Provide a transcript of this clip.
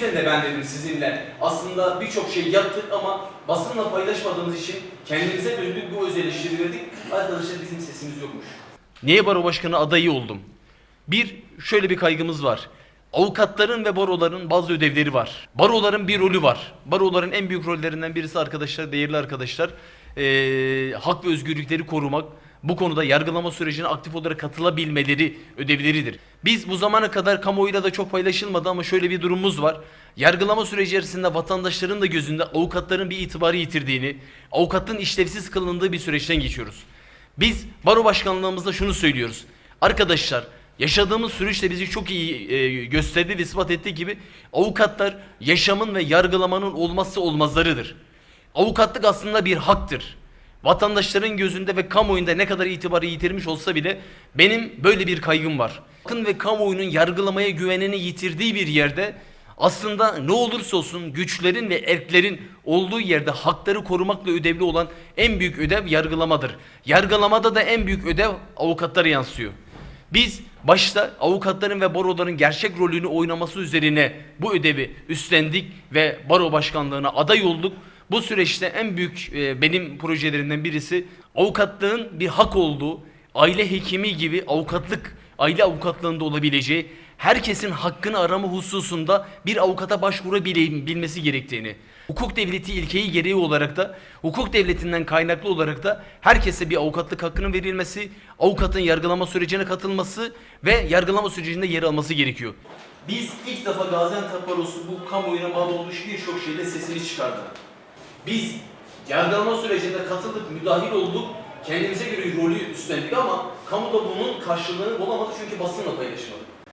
yüzden de ben dedim sizinle aslında birçok şey yaptık ama basınla paylaşmadığımız için kendimize döndük bu öz verdik. Arkadaşlar bizim sesimiz yokmuş. Niye baro başkanı adayı oldum? Bir, şöyle bir kaygımız var. Avukatların ve baroların bazı ödevleri var. Baroların bir rolü var. Baroların en büyük rollerinden birisi arkadaşlar, değerli arkadaşlar, eee, hak ve özgürlükleri korumak. Bu konuda yargılama sürecine aktif olarak katılabilmeleri ödevleridir. Biz bu zamana kadar kamuoyuyla da çok paylaşılmadı ama şöyle bir durumumuz var. Yargılama süreci içerisinde vatandaşların da gözünde avukatların bir itibarı yitirdiğini, avukatlığın işlevsiz kılındığı bir süreçten geçiyoruz. Biz baro başkanlığımızda şunu söylüyoruz. Arkadaşlar yaşadığımız süreçte bizi çok iyi e, gösterdi ve ispat ettiği gibi avukatlar yaşamın ve yargılamanın olmazsa olmazlarıdır. Avukatlık aslında bir haktır. Vatandaşların gözünde ve kamuoyunda ne kadar itibarı yitirmiş olsa bile benim böyle bir kaygım var. Halkın ve kamuoyunun yargılamaya güvenini yitirdiği bir yerde aslında ne olursa olsun güçlerin ve erklerin olduğu yerde hakları korumakla ödevli olan en büyük ödev yargılamadır. Yargılamada da en büyük ödev avukatlara yansıyor. Biz başta avukatların ve baroların gerçek rolünü oynaması üzerine bu ödevi üstlendik ve baro başkanlığına aday olduk. Bu süreçte en büyük e, benim projelerimden birisi avukatlığın bir hak olduğu, aile hekimi gibi avukatlık, aile avukatlığında olabileceği, herkesin hakkını arama hususunda bir avukata başvurabilmesi gerektiğini, hukuk devleti ilkeyi gereği olarak da hukuk devletinden kaynaklı olarak da herkese bir avukatlık hakkının verilmesi, avukatın yargılama sürecine katılması ve yargılama sürecinde yer alması gerekiyor. Biz ilk defa Gaziantep Barosu bu kamuoyuna bağlı olmuş birçok şeyle sesini çıkardı. Biz yargılama sürecinde katıldık, müdahil olduk, kendimize göre rolü üstlendik ama kamuda bunun karşılığını bulamadı çünkü basınla paylaşmadık.